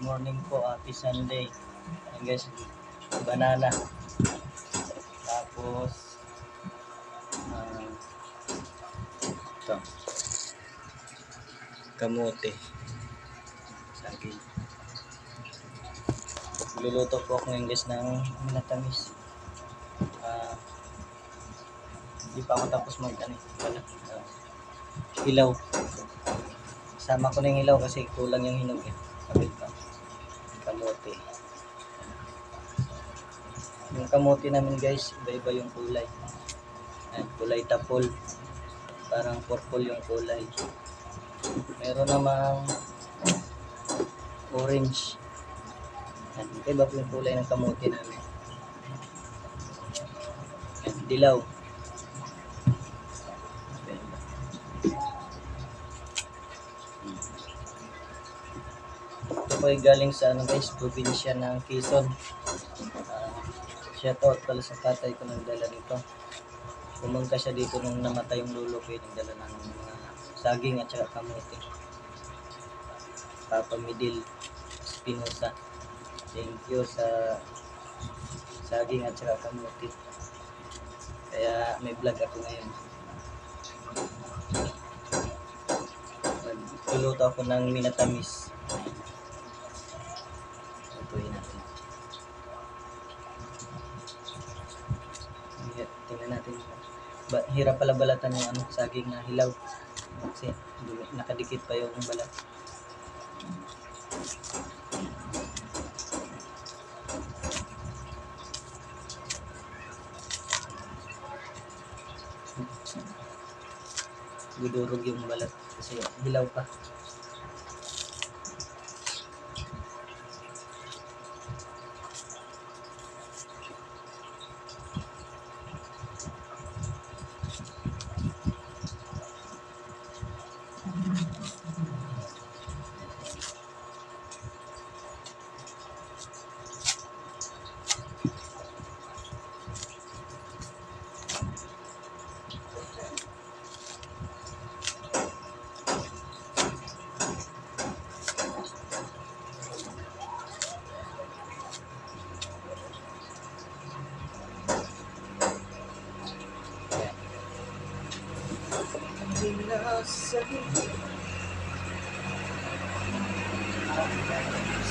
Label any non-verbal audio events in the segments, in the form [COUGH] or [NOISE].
morning po, happy Sunday. Ayan guys, banana. Tapos, ah, ito. Kamote. Saging. Luluto po ako ngayon guys ng minatamis. Ah, hindi pa ako tapos mag ano, wala. Ah, hilaw. Sama ko na yung hilaw kasi kulang yung hinog eh. Kapit pa. Kamote. Yung kamote namin guys, iba-iba yung kulay. Ayan, kulay tapol. Parang purple yung kulay. Meron namang orange. Ayan, iba po yung kulay ng kamote namin. Ayan, dilaw. Ito po ay galing sa ano guys, probinsya ng Quezon. Uh, shout out pala sa tatay ko nang dala nito. Pumunta siya dito nung namatay yung lolo ko, yung dala ng mga saging at saka kamote. Papa Midil Espinosa. Thank you sa saging at saka kamote. Kaya may vlog ako ngayon. Luluto ako ng minatamis. Lutuin natin. Hi- Tingnan natin. Ba, hirap pala balatan yung ano, saging na hilaw. Kasi nakadikit pa yung balat. Gudurog yung balat kasi hilaw pa.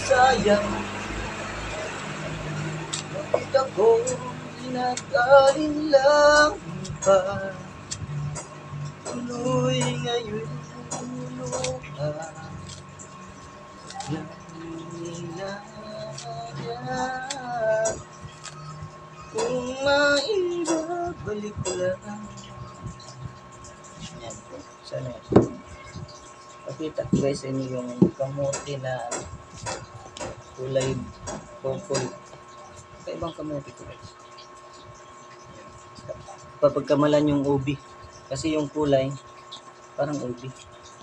Sayang Bakit ako Pinagaling lang pa Tuloy ngayon Lupa Nanginaya Kung maibabalik lang. Sana yan. Pakita ko guys sa inyo yung kamote na kulay purple. Kaibang kamote ko guys. Papagkamalan yung ubi. Kasi yung kulay, parang ubi.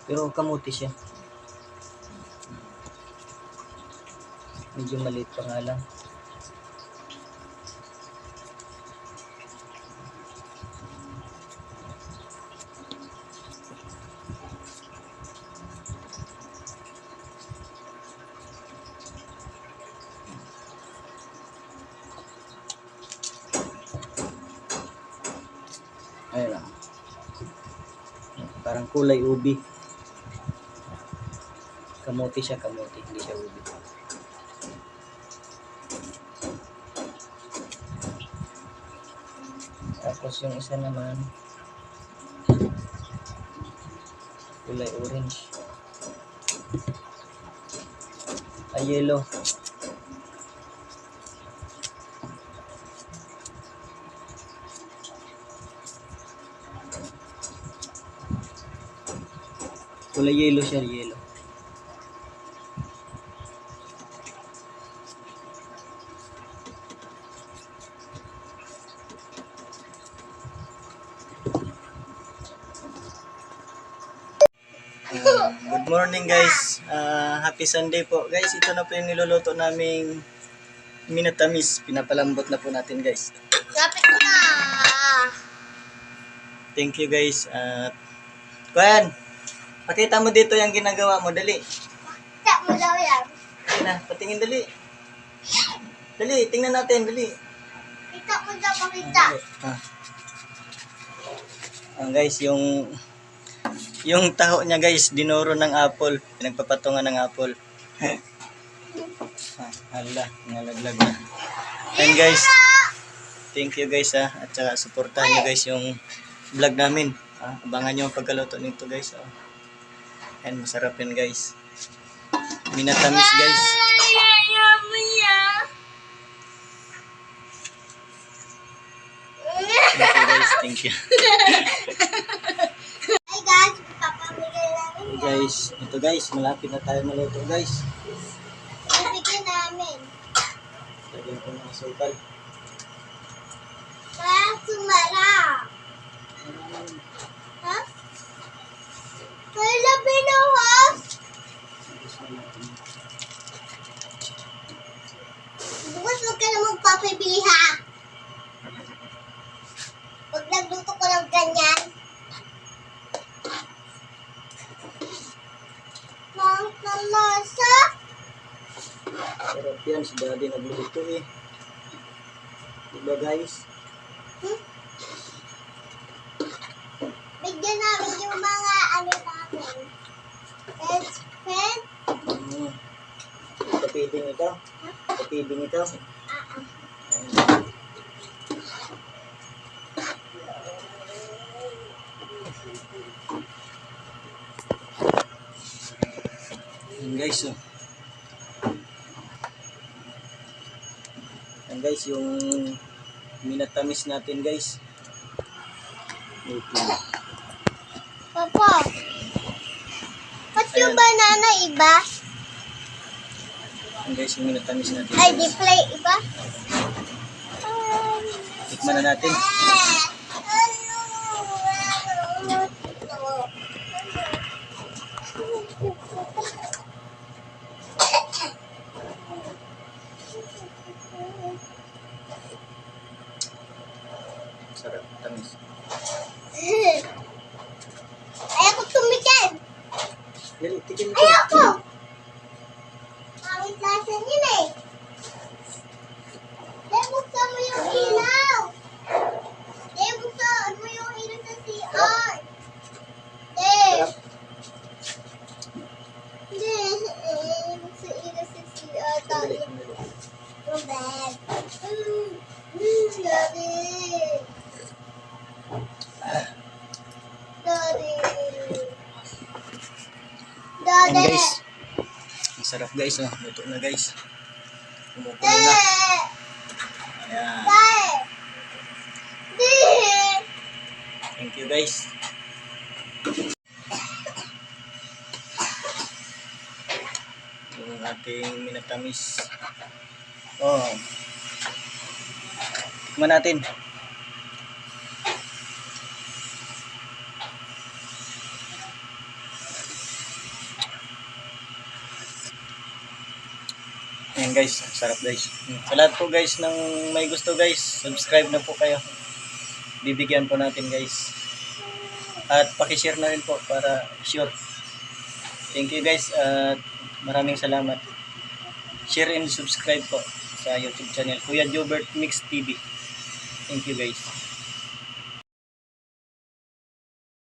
Pero kamote siya. Medyo maliit pa nga lang. Ayun lang. Parang kulay ubi. Kamote siya, kamote. Hindi siya ubi. Tapos yung isa naman, kulay orange. Ay, yellow. Kulay yellow siya, yellow. Uh, good morning guys. Ah, happy Sunday po. Guys, ito na po yung niluluto naming minatamis. Pinapalambot na po natin guys. Lapit na. Thank you guys. At Kuyan, pakita mo dito yung ginagawa mo. Dali. Tap mo daw yan. na. Patingin dali. Dali, tingnan natin, dali. Kita mo dyan, pakita. Ah. Ah, guys, yung yung taho niya guys, dinuro ng apple. Pinagpapatungan ng apple. [LAUGHS] ah, hala, nalaglag na. And guys, thank you guys ha. At saka supportahan nyo guys yung vlog namin. Ah, abangan nyo ang pagkaluto nito guys. Oh. And masarap yun guys. Minatamis guys. Thank you guys, thank you. Ay guys, papamigay namin yan. guys, ito guys, malapit na tayo maluto guys. Bibigyan namin. Lagyan ko ng asukal. Kaya sumara. Ha? Kaya binuhos. Bukas huwag ka na magpapabili ha. Pag nagluto ko ng ganyan. Mang kalasa. Sarap yan, si daddy nagluto eh. Diba guys? Hmm? Bigyan namin yung mga ano namin. Best friend. Mm. Kapiding ito. Kapiding ito. Ah, ah. Yan guys oh. Yan guys, yung minatamis natin guys. Ito. Papa. Ba't yung banana iba? Yan guys, yung minatamis natin. Ay, guys. di play iba? Tikman na natin. Sarap, bad. Mm, mm, Daddy. Daddy. Guys. Ang sarap guys, oh. Luto na guys. Kumukulo na. Ayan. Thank you guys. Yung ating minatamis. Oh. Tikman natin. Ayan guys, sarap guys. Sa lahat po guys ng may gusto guys, subscribe na po kayo. Bibigyan po natin guys. At pakishare na rin po para sure. Thank you guys at maraming salamat. Share and subscribe po sa YouTube channel Kuya Jobert Mix TV. Thank you guys.